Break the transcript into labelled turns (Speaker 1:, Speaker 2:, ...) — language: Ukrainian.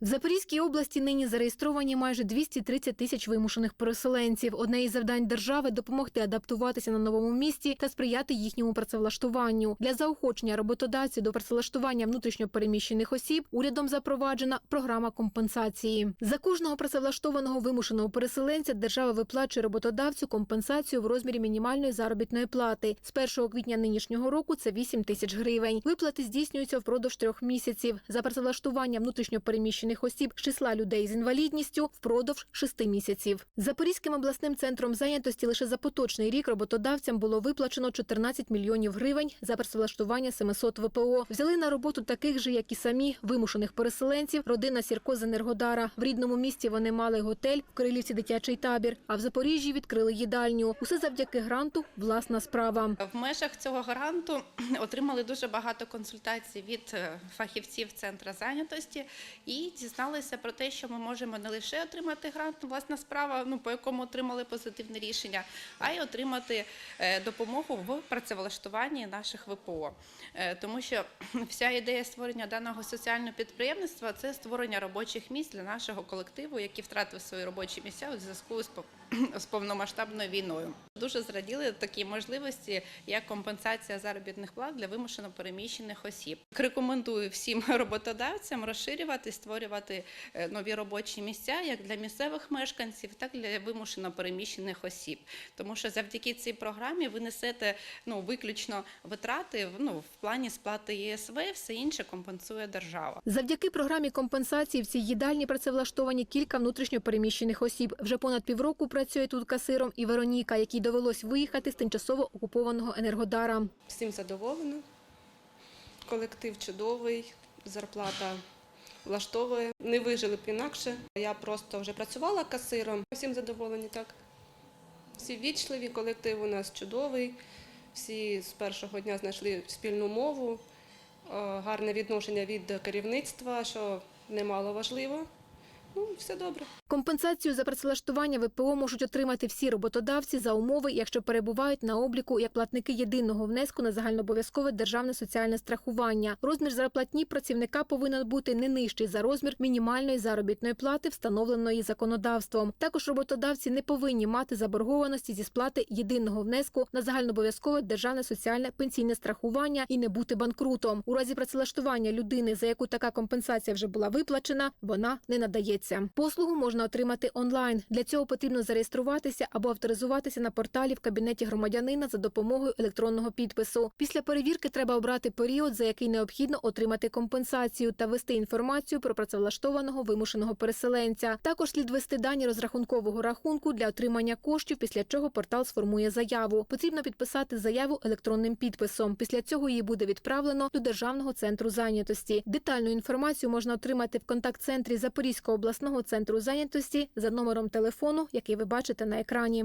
Speaker 1: В Запорізькій області нині зареєстровані майже 230 тисяч вимушених переселенців. Одне із завдань держави допомогти адаптуватися на новому місці та сприяти їхньому працевлаштуванню. Для заохочення роботодавців до працевлаштування внутрішньопереміщених осіб урядом запроваджена програма компенсації. За кожного працевлаштованого вимушеного переселенця держава виплачує роботодавцю компенсацію в розмірі мінімальної заробітної плати. З 1 квітня нинішнього року це 8 тисяч гривень. Виплати здійснюються впродовж трьох місяців. За працевлаштування внутрішньопереміщених осіб з числа людей з інвалідністю впродовж шести місяців. Запорізьким обласним центром зайнятості лише за поточний рік роботодавцям було виплачено 14 мільйонів гривень за працевлаштування 700 ВПО. Взяли на роботу таких же, як і самі вимушених переселенців. Родина Сірко з Енергодара. В рідному місті вони мали готель, в Крилівці дитячий табір. А в Запоріжжі відкрили їдальню. Усе завдяки гранту власна справа.
Speaker 2: В межах цього гранту отримали дуже багато консультацій від е, фахівців центру зайнятості і дізналися про те, що ми можемо не лише отримати грант, власна справа, ну по якому отримали позитивне рішення, а й отримати е, допомогу в працевлаштуванні наших ВПО. Е, Тому що вся ідея створення даного соціального підприємництва це створення робочих місць для нашого колективу, який втратив свої робочі місця у зв'язку з повномасштабною війною. Дуже зраділи такі можливості, як компенсація заробітних плат для вимушено переміщених осіб. Рекомендую всім роботодавцям розширювати, створювати е, нові робочі місця як для місцевих мешканців, так і для вимушено переміщених осіб. Тому що завдяки цій програмі ви несете ну виключно витрати ну, в плані сплати ЄСВ, все інше компенсує держава.
Speaker 1: Завдяки програмі компенсації в цій їдальні працевлаштовані кілька внутрішньопереміщених осіб. Вже понад півроку працює тут касиром і Вероніка, якій довелось виїхати з тимчасово окупованого Енергодара.
Speaker 3: Всім задоволена. Колектив чудовий, зарплата влаштовує. Не вижили б інакше. Я просто вже працювала касиром. Всім задоволені так. Всі вічливі, колектив у нас чудовий. Всі з першого дня знайшли спільну мову, е, гарне відношення від керівництва, що немало важливо. Ну, все добре.
Speaker 1: Компенсацію за працевлаштування ВПО можуть отримати всі роботодавці за умови, якщо перебувають на обліку як платники єдиного внеску на загальнообов'язкове державне соціальне страхування. Розмір зарплатні працівника повинен бути не нижчий за розмір мінімальної заробітної плати, встановленої законодавством. Також роботодавці не повинні мати заборгованості зі сплати єдиного внеску на загальнообов'язкове державне соціальне пенсійне страхування і не бути банкрутом. У разі працевлаштування людини, за яку така компенсація вже була виплачена, вона не надається. Послугу можна отримати онлайн. Для цього потрібно зареєструватися або авторизуватися на порталі в кабінеті громадянина за допомогою електронного підпису. Після перевірки треба обрати період, за який необхідно отримати компенсацію та ввести інформацію про працевлаштованого вимушеного переселенця. Також слід ввести дані розрахункового рахунку для отримання коштів, після чого портал сформує заяву. Потрібно підписати заяву електронним підписом. Після цього її буде відправлено до Державного центру зайнятості. Детальну інформацію можна отримати в контакт-центрі Запорізького обласного центру зайнятості за номером телефону, який ви бачите на екрані.